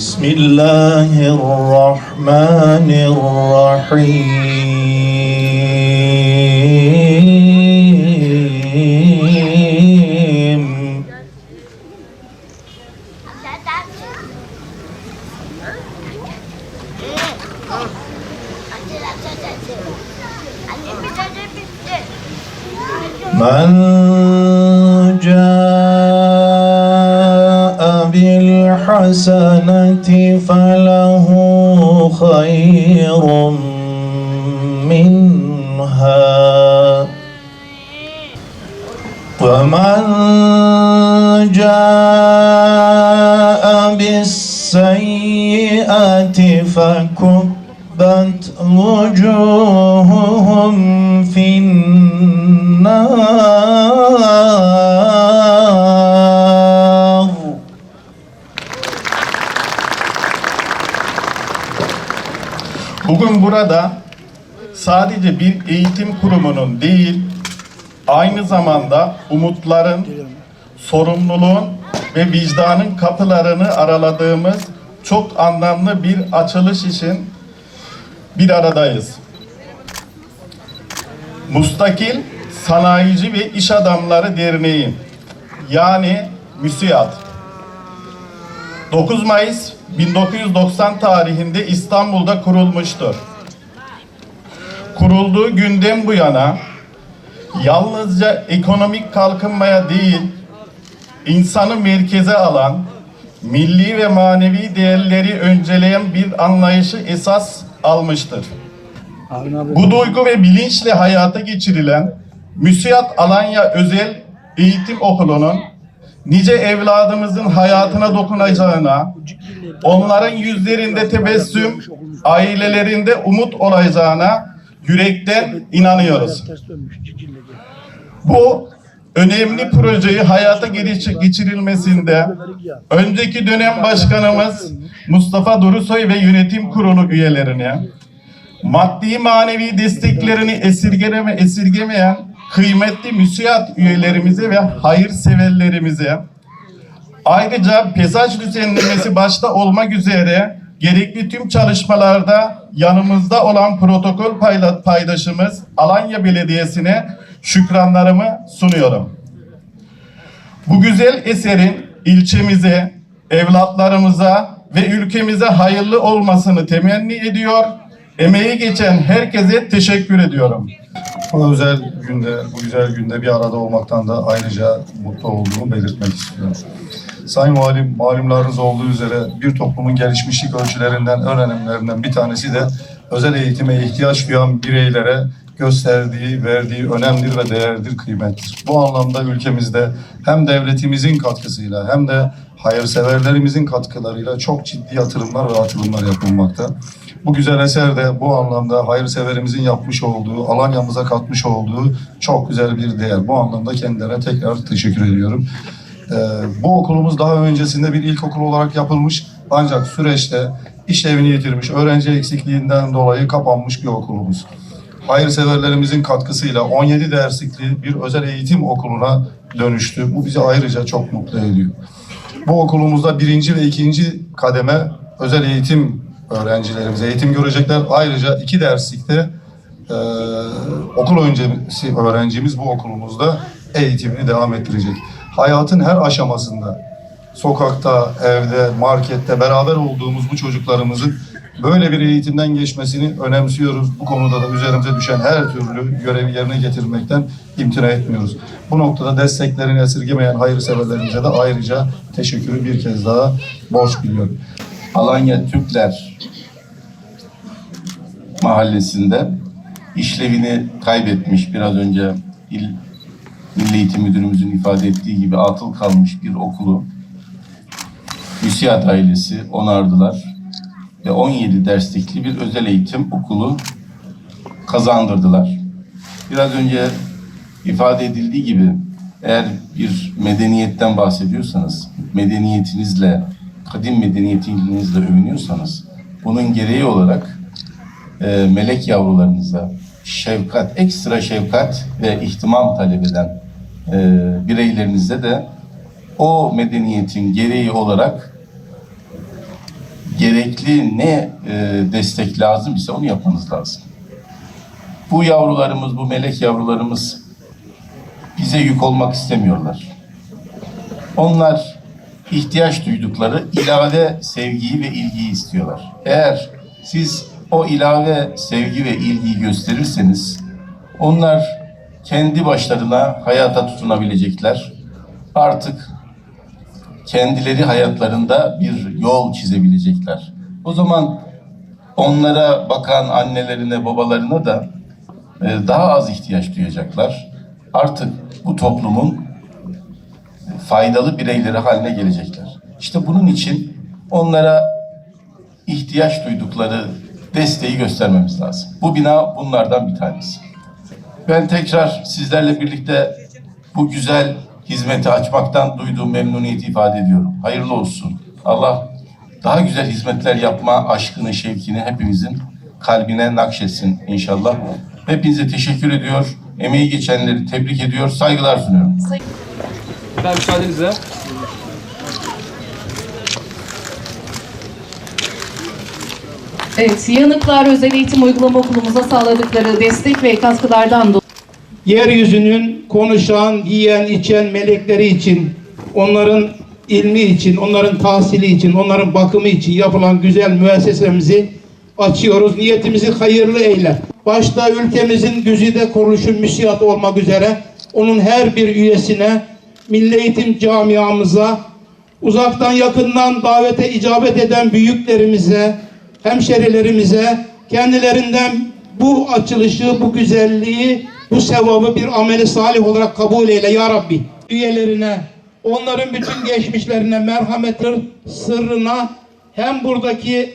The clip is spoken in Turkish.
بسم الله الرحمن الرحيم. من بالحسنة فله خير منها. ومن جاء بالسيئة فكبت وجوههم sadece bir eğitim kurumunun değil, aynı zamanda umutların, sorumluluğun ve vicdanın kapılarını araladığımız çok anlamlı bir açılış için bir aradayız. Mustakil Sanayici ve İş Adamları Derneği yani MÜSİAD 9 Mayıs 1990 tarihinde İstanbul'da kurulmuştur. Kurulduğu günden bu yana yalnızca ekonomik kalkınmaya değil, insanı merkeze alan, milli ve manevi değerleri önceleyen bir anlayışı esas almıştır. Bu duygu ve bilinçle hayata geçirilen Müsiyat Alanya Özel Eğitim Okulu'nun nice evladımızın hayatına dokunacağına, onların yüzlerinde tebessüm, ailelerinde umut olacağına yürekten inanıyoruz. Bu önemli projeyi hayata geçi- geçirilmesinde önceki dönem başkanımız Mustafa Durusoy ve yönetim kurulu üyelerine, maddi manevi desteklerini esirgeme, esirgemeyen kıymetli müsiyat üyelerimize ve hayırseverlerimize ayrıca pesaj düzenlemesi başta olmak üzere gerekli tüm çalışmalarda yanımızda olan protokol paydaşımız Alanya Belediyesi'ne şükranlarımı sunuyorum. Bu güzel eserin ilçemize, evlatlarımıza ve ülkemize hayırlı olmasını temenni ediyor. Emeği geçen herkese teşekkür ediyorum. Bu özel günde, bu güzel günde bir arada olmaktan da ayrıca mutlu olduğumu belirtmek istiyorum. Sayın Valim, malumlarınız olduğu üzere bir toplumun gelişmişlik ölçülerinden, en önemlilerinden bir tanesi de özel eğitime ihtiyaç duyan bireylere gösterdiği, verdiği önemdir ve değerdir, kıymettir. Bu anlamda ülkemizde hem devletimizin katkısıyla hem de hayırseverlerimizin katkılarıyla çok ciddi yatırımlar ve atılımlar yapılmakta. Bu güzel eser de bu anlamda hayırseverimizin yapmış olduğu, Alanya'mıza katmış olduğu çok güzel bir değer. Bu anlamda kendilerine tekrar teşekkür ediyorum. Ee, bu okulumuz daha öncesinde bir ilkokul olarak yapılmış ancak süreçte işlevini yitirmiş, öğrenci eksikliğinden dolayı kapanmış bir okulumuz. Hayırseverlerimizin katkısıyla 17 derslikli bir özel eğitim okuluna dönüştü. Bu bizi ayrıca çok mutlu ediyor. Bu okulumuzda birinci ve ikinci kademe özel eğitim öğrencilerimize eğitim görecekler. Ayrıca iki derslikte e, okul öncesi öğrencimiz bu okulumuzda eğitimini devam ettirecek. Hayatın her aşamasında sokakta, evde, markette beraber olduğumuz bu çocuklarımızın böyle bir eğitimden geçmesini önemsiyoruz. Bu konuda da üzerimize düşen her türlü görevi yerine getirmekten imtina etmiyoruz. Bu noktada desteklerini esirgemeyen hayırseverlerimize de ayrıca teşekkürü bir kez daha borç biliyorum. Alanya Türkler mahallesinde işlevini kaybetmiş biraz önce il Milli Eğitim Müdürümüzün ifade ettiği gibi atıl kalmış bir okulu Müsiyat ailesi onardılar ve 17 derslikli bir özel eğitim okulu kazandırdılar. Biraz önce ifade edildiği gibi eğer bir medeniyetten bahsediyorsanız, medeniyetinizle, kadim medeniyetinizle övünüyorsanız, bunun gereği olarak e, melek yavrularınıza şefkat, ekstra şefkat ve ihtimam talep eden e, bireylerinize de o medeniyetin gereği olarak gerekli ne e, destek lazım ise onu yapmanız lazım. Bu yavrularımız, bu melek yavrularımız bize yük olmak istemiyorlar. Onlar ihtiyaç duydukları ilave sevgiyi ve ilgiyi istiyorlar. Eğer siz o ilave sevgi ve ilgiyi gösterirseniz onlar kendi başlarına hayata tutunabilecekler. Artık kendileri hayatlarında bir yol çizebilecekler. O zaman onlara bakan annelerine, babalarına da e, daha az ihtiyaç duyacaklar. Artık bu toplumun faydalı bireyleri haline gelecekler. İşte bunun için onlara ihtiyaç duydukları desteği göstermemiz lazım. Bu bina bunlardan bir tanesi. Ben tekrar sizlerle birlikte bu güzel hizmeti açmaktan duyduğum memnuniyeti ifade ediyorum. Hayırlı olsun. Allah daha güzel hizmetler yapma aşkını, şevkini hepimizin kalbine nakşetsin inşallah. Hepinize teşekkür ediyor. Emeği geçenleri tebrik ediyor. Saygılar sunuyorum. Ben müsaadenizle. Evet, Yanıklar Özel Eğitim Uygulama Okulumuza sağladıkları destek ve katkılardan dolayı yeryüzünün konuşan, yiyen, içen melekleri için, onların ilmi için, onların tahsili için, onların bakımı için yapılan güzel müessesemizi açıyoruz. Niyetimizi hayırlı eyle. Başta ülkemizin güzide kuruluşu müsiyat olmak üzere onun her bir üyesine, milli eğitim camiamıza, uzaktan yakından davete icabet eden büyüklerimize, hemşerilerimize, kendilerinden bu açılışı, bu güzelliği, bu sevabı bir ameli salih olarak kabul eyle ya Rabbi. Üyelerine, onların bütün geçmişlerine merhametler sırrına hem buradaki